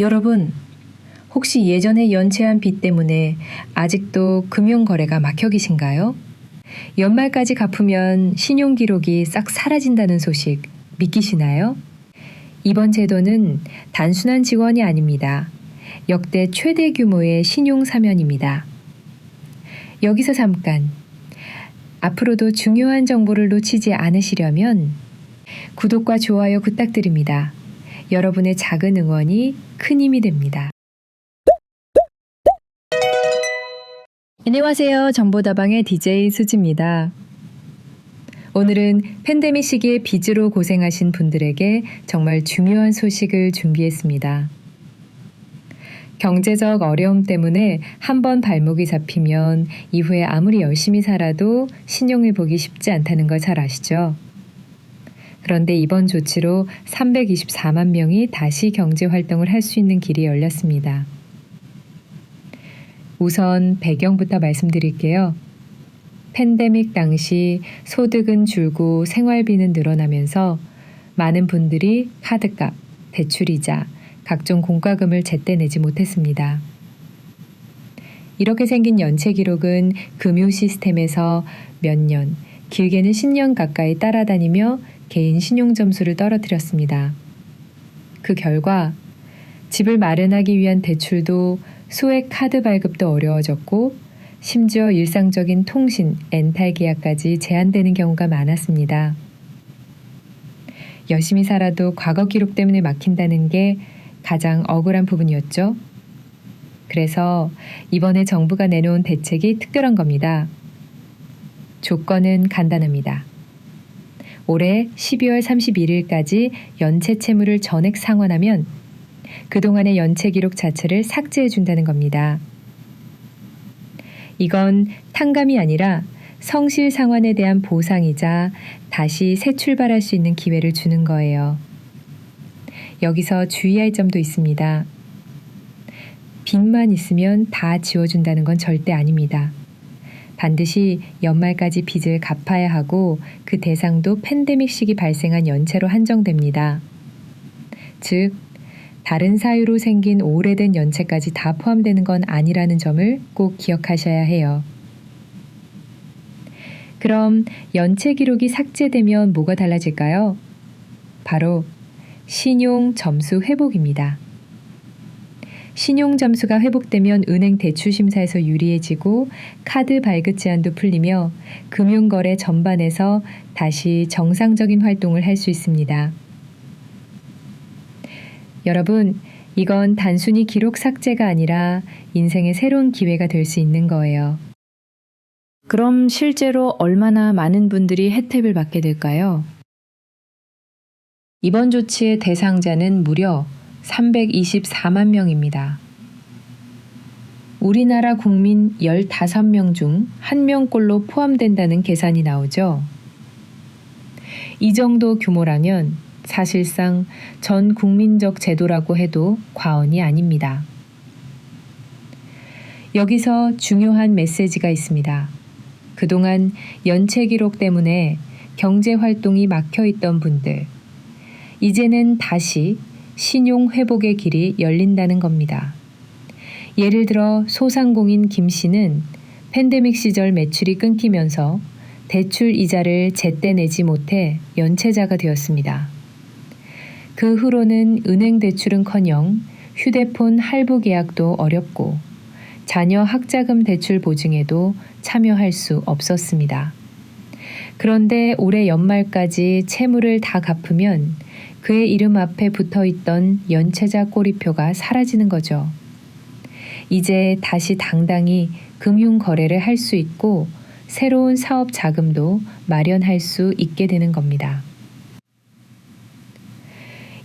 여러분, 혹시 예전에 연체한 빚 때문에 아직도 금융거래가 막혀 계신가요? 연말까지 갚으면 신용기록이 싹 사라진다는 소식 믿기시나요? 이번 제도는 단순한 지원이 아닙니다. 역대 최대 규모의 신용 사면입니다. 여기서 잠깐. 앞으로도 중요한 정보를 놓치지 않으시려면 구독과 좋아요 부탁드립니다. 여러분의 작은 응원이 큰 힘이 됩니다. 안녕하세요. 정보다방의 DJ 수지입니다. 오늘은 팬데믹 시기에 빚으로 고생하신 분들에게 정말 중요한 소식을 준비했습니다. 경제적 어려움 때문에 한 번 발목이 잡히면 이후에 아무리 열심히 살아도 보기 쉽지 않다는 걸 잘 아시죠? 그런데 이번 조치로 324만 명이 다시 경제 활동을 할 수 있는 길이 열렸습니다. 우선 배경부터 말씀드릴게요. 팬데믹 당시 소득은 줄고 생활비는 늘어나면서 많은 분들이 카드값, 대출이자, 각종 공과금을 제때 내지 못했습니다. 이렇게 생긴 연체 기록은 금융 시스템에서 몇 년, 길게는 10년 가까이 따라다니며 개인 신용 점수를 떨어뜨렸습니다. 그 결과 집을 마련하기 위한 대출도 소액 카드 발급도 어려워졌고 심지어 일상적인 통신, 엔탈 계약까지 제한되는 경우가 많았습니다. 열심히 살아도 과거 기록 때문에 막힌다는 게 가장 억울한 부분이었죠. 그래서 이번에 정부가 내놓은 대책이 특별한 겁니다. 조건은 간단합니다. 올해 12월 31일까지 연체 채무를 전액 상환하면 그동안의 연체 기록 자체를 삭제해 준다는 겁니다. 이건 탕감이 아니라 성실 상환에 대한 보상이자 다시 새 출발할 수 있는 기회를 주는 거예요. 여기서 주의할 점도 있습니다. 빚만 있으면 다 지워준다는 건 절대 아닙니다. 반드시 연말까지 빚을 갚아야 하고 그 대상도 팬데믹 시기 발생한 연체로 한정됩니다. 즉, 다른 사유로 생긴 오래된 연체까지 다 포함되는 건 아니라는 점을 꼭 기억하셔야 해요. 그럼 연체 기록이 삭제되면 뭐가 달라질까요? 바로 신용 점수 회복입니다. 신용 점수가 회복되면 은행 대출 심사에서 유리해지고 카드 발급 제한도 풀리며 금융 거래 전반에서 다시 정상적인 활동을 할 수 있습니다. 여러분, 이건 단순히 기록 삭제가 아니라 인생의 새로운 기회가 될 수 있는 거예요. 그럼 실제로 얼마나 많은 분들이 혜택을 받게 될까요? 이번 조치의 대상자는 무려 324만 명입니다. 우리나라 국민 15명 중 1명꼴로 포함된다는 계산이 나오죠. 이 정도 규모라면 사실상 전 국민적 제도라고 해도 과언이 아닙니다. 여기서 중요한 메시지가 있습니다. 그동안 연체 기록 때문에 경제 활동이 막혀 있던 분들, 이제는 다시 신용 회복의 길이 열린다는 겁니다. 예를 들어 소상공인 김 씨는 팬데믹 시절 매출이 끊기면서 대출 이자를 제때 내지 못해 연체자가 되었습니다. 그 후로는 은행 대출은커녕 휴대폰 할부 계약도 어렵고 자녀 학자금 대출 보증에도 참여할 수 없었습니다. 그런데 올해 연말까지 채무를 다 갚으면 그의 이름 앞에 붙어 있던 연체자 꼬리표가 사라지는 거죠. 이제 다시 당당히 금융 거래를 할 수 있고 새로운 사업 자금도 마련할 수 있게 되는 겁니다.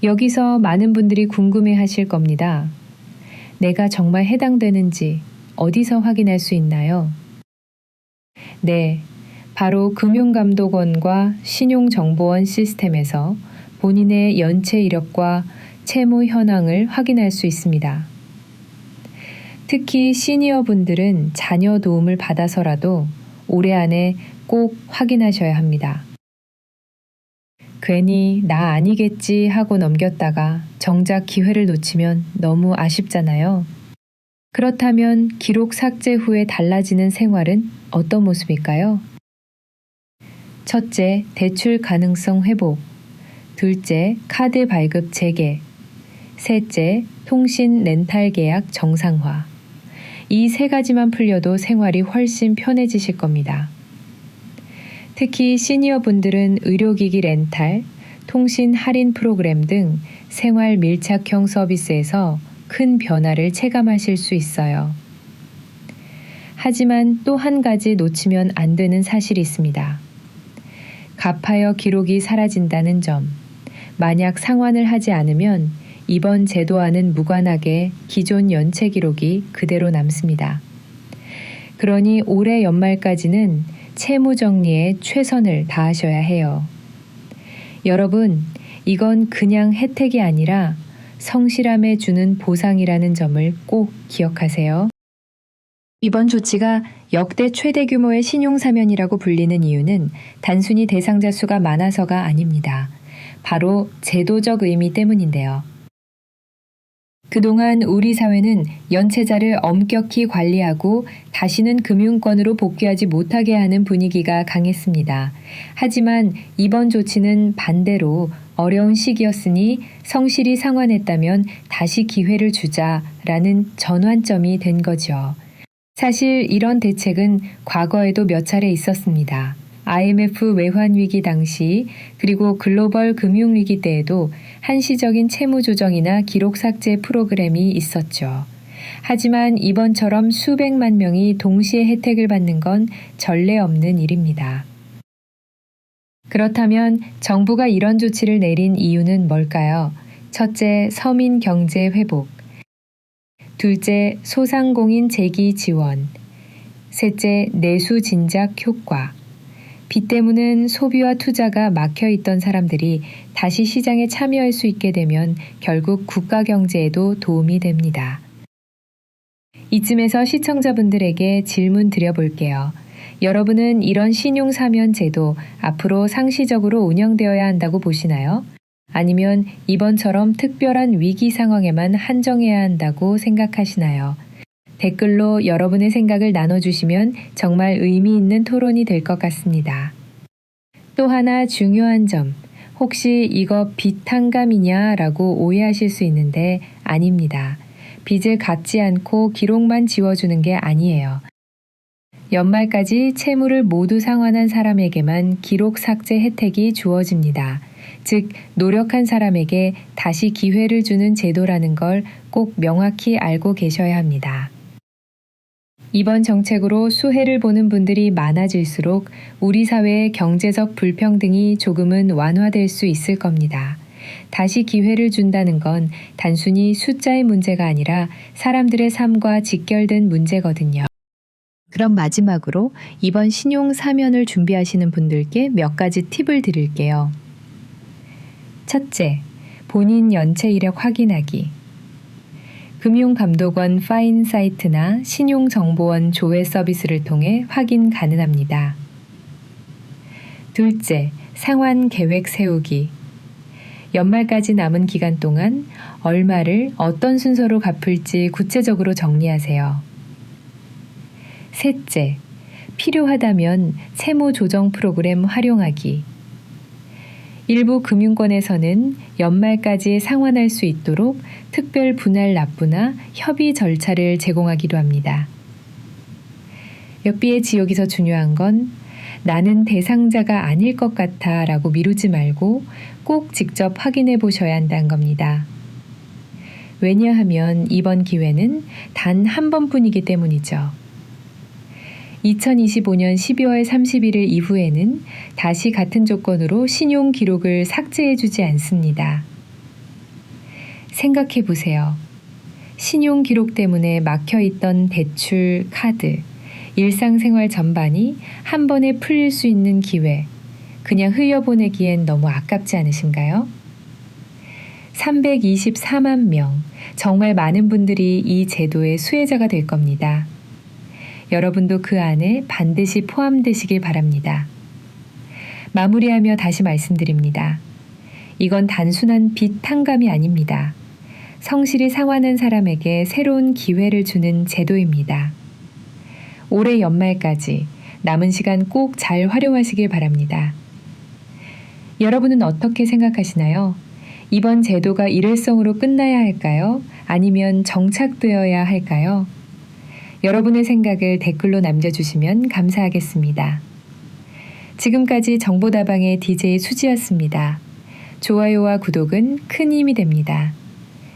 여기서 많은 분들이 궁금해 하실 겁니다. 내가 정말 해당되는지 어디서 확인할 수 있나요? 네, 바로 금융감독원과 신용정보원 시스템에서 본인의 연체 이력과 채무 현황을 확인할 수 있습니다. 특히 시니어 분들은 자녀 도움을 받아서라도 올해 안에 꼭 확인하셔야 합니다. 괜히 나 아니겠지 하고 넘겼다가 정작 기회를 놓치면 너무 아쉽잖아요. 그렇다면 기록 삭제 후에 달라지는 생활은 어떤 모습일까요? 첫째, 대출 가능성 회복. 둘째, 카드 발급 재개. 셋째, 통신 렌탈 계약 정상화. 이 세 가지만 풀려도 생활이 훨씬 편해지실 겁니다. 특히 시니어 분들은 의료기기 렌탈, 통신 할인 프로그램 등 생활 밀착형 서비스에서 큰 변화를 체감하실 수 있어요. 하지만 또 한 가지 놓치면 안 되는 사실이 있습니다. 갚하여 기록이 사라진다는 점. 만약 상환을 하지 않으면 이번 제도와는 무관하게 기존 연체 기록이 그대로 남습니다. 그러니 올해 연말까지는 채무 정리에 최선을 다하셔야 해요. 여러분, 이건 그냥 혜택이 아니라 성실함에 주는 보상이라는 점을 꼭 기억하세요. 이번 조치가 역대 최대 규모의 신용사면이라고 불리는 이유는 단순히 대상자 수가 많아서가 아닙니다. 바로 제도적 의미 때문인데요. 그동안 우리 사회는 연체자를 엄격히 관리하고 다시는 금융권으로 복귀하지 못하게 하는 분위기가 강했습니다. 하지만 이번 조치는 반대로 어려운 시기였으니 성실히 상환했다면 다시 기회를 주자라는 전환점이 된 거죠. 사실 이런 대책은 과거에도 몇 차례 있었습니다. IMF 외환 위기 당시 그리고 글로벌 금융 위기 때에도 한시적인 채무 조정이나 기록 삭제 프로그램이 있었죠. 하지만 이번처럼 수백만 명이 동시에 혜택을 받는 건 전례 없는 일입니다. 그렇다면 정부가 이런 조치를 내린 이유는 뭘까요? 첫째, 서민 경제 회복. 둘째, 소상공인 재기 지원. 셋째, 내수 진작 효과. 비 때문은 소비와 투자가 막혀 있던 사람들이 다시 시장에 참여할 수 있게 되면 결국 국가 경제에도 도움이 됩니다. 이쯤에서 시청자분들에게 질문 드려볼게요. 여러분은 이런 신용사면 제도 앞으로 상시적으로 운영되어야 한다고 보시나요? 아니면 이번처럼 특별한 위기 상황에만 한정해야 한다고 생각하시나요? 댓글로 여러분의 생각을 나눠주시면 정말 의미 있는 토론이 될 것 같습니다. 또 하나 중요한 점, 혹시 이거 빚 탕감이냐 라고 오해하실 수 있는데 아닙니다. 빚을 갚지 않고 기록만 지워주는 게 아니에요. 연말까지 채무를 모두 상환한 사람에게만 기록 삭제 혜택이 주어집니다. 즉, 노력한 사람에게 다시 기회를 주는 제도라는 걸 꼭 명확히 알고 계셔야 합니다. 이번 정책으로 수혜를 보는 분들이 많아질수록 우리 사회의 경제적 불평등이 조금은 완화될 수 있을 겁니다. 다시 기회를 준다는 건 단순히 숫자의 문제가 아니라 사람들의 삶과 직결된 문제거든요. 그럼 마지막으로 이번 신용 사면을 준비하시는 분들께 몇 가지 팁을 드릴게요. 첫째, 본인 연체 이력 확인하기. 금융감독원 파인 사이트나 신용정보원 조회 서비스를 통해 확인 가능합니다. 둘째, 상환 계획 세우기. 연말까지 남은 기간 동안 얼마를 어떤 순서로 갚을지 구체적으로 정리하세요. 셋째, 필요하다면 세무 조정 프로그램 활용하기. 일부 금융권에서는 연말까지 상환할 수 있도록 특별 분할 납부나 협의 절차를 제공하기도 합니다. 역비의 지역에서 중요한 건 나는 대상자가 아닐 것 같아 라고 미루지 말고 꼭 직접 확인해 보셔야 한다는 겁니다. 왜냐하면 이번 기회는 단 한 번뿐이기 때문이죠. 2025년 12월 31일 이후에는 다시 같은 조건으로 신용 기록을 삭제해 주지 않습니다. 생각해 보세요. 신용 기록 때문에 막혀 있던 대출, 카드, 일상생활 전반이 한 번에 풀릴 수 있는 기회, 그냥 흘려보내기엔 너무 아깝지 않으신가요? 324만 명, 정말 많은 분들이 이 제도의 수혜자가 될 겁니다. 여러분도 그 안에 반드시 포함되시길 바랍니다. 마무리하며 다시 말씀드립니다. 이건 단순한 빚 탕감이 아닙니다. 성실히 상환한 사람에게 새로운 기회를 주는 제도입니다. 올해 연말까지 남은 시간 꼭 잘 활용하시길 바랍니다. 여러분은 어떻게 생각하시나요? 이번 제도가 일회성으로 끝나야 할까요? 아니면 정착되어야 할까요? 여러분의 생각을 댓글로 남겨주시면 감사하겠습니다. 지금까지 정보다방의 DJ 수지였습니다. 좋아요와 구독은 큰 힘이 됩니다.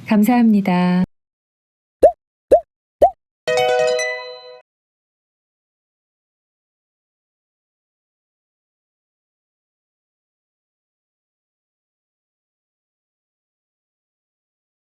감사합니다.